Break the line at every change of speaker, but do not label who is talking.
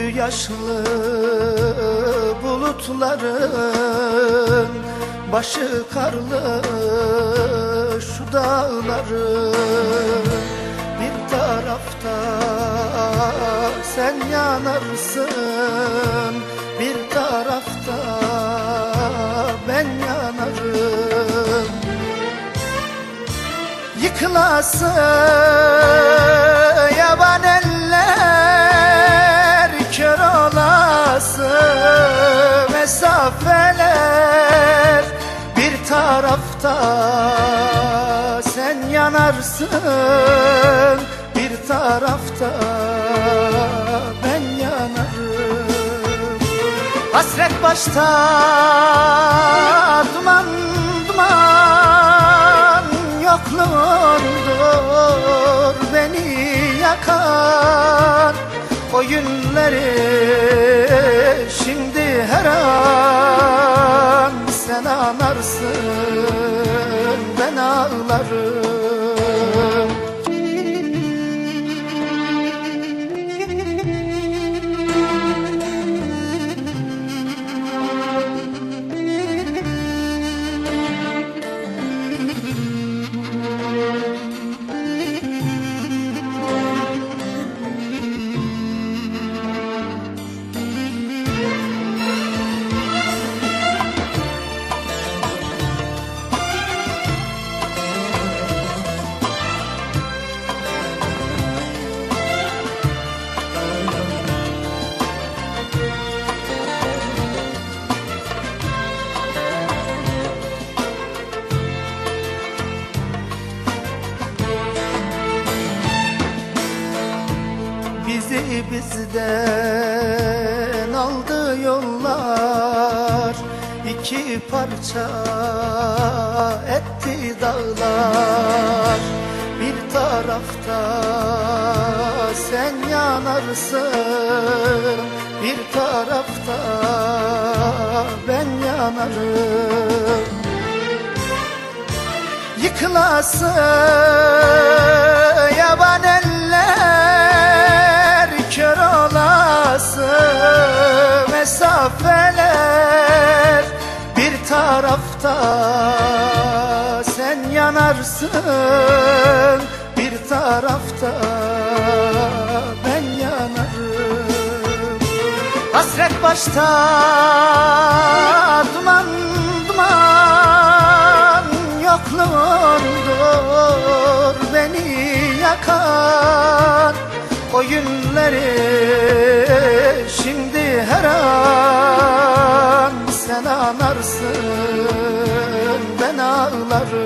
yaşlı bulutların Başı karlı şu dağların Bir tarafta sen yanarsın Bir tarafta ben yanarım. Yıkılası tarafta sen yanarsın Bir tarafta ben yanarım. Hasret başta duman duman Yokluğundur beni yakan O günleri şimdi her an Sen anarsın ağlarım bizden aldı yollar. İki parça etti dağlar. Bir tarafta sen yanarsın. Bir tarafta ben yanarım. Yıkılası tarafta sen yanarsın Bir tarafta ben yanarım. Hasret başta duman duman Yokluğundur beni yakan O günleri şimdi her an Sen anarsın ben ağlarım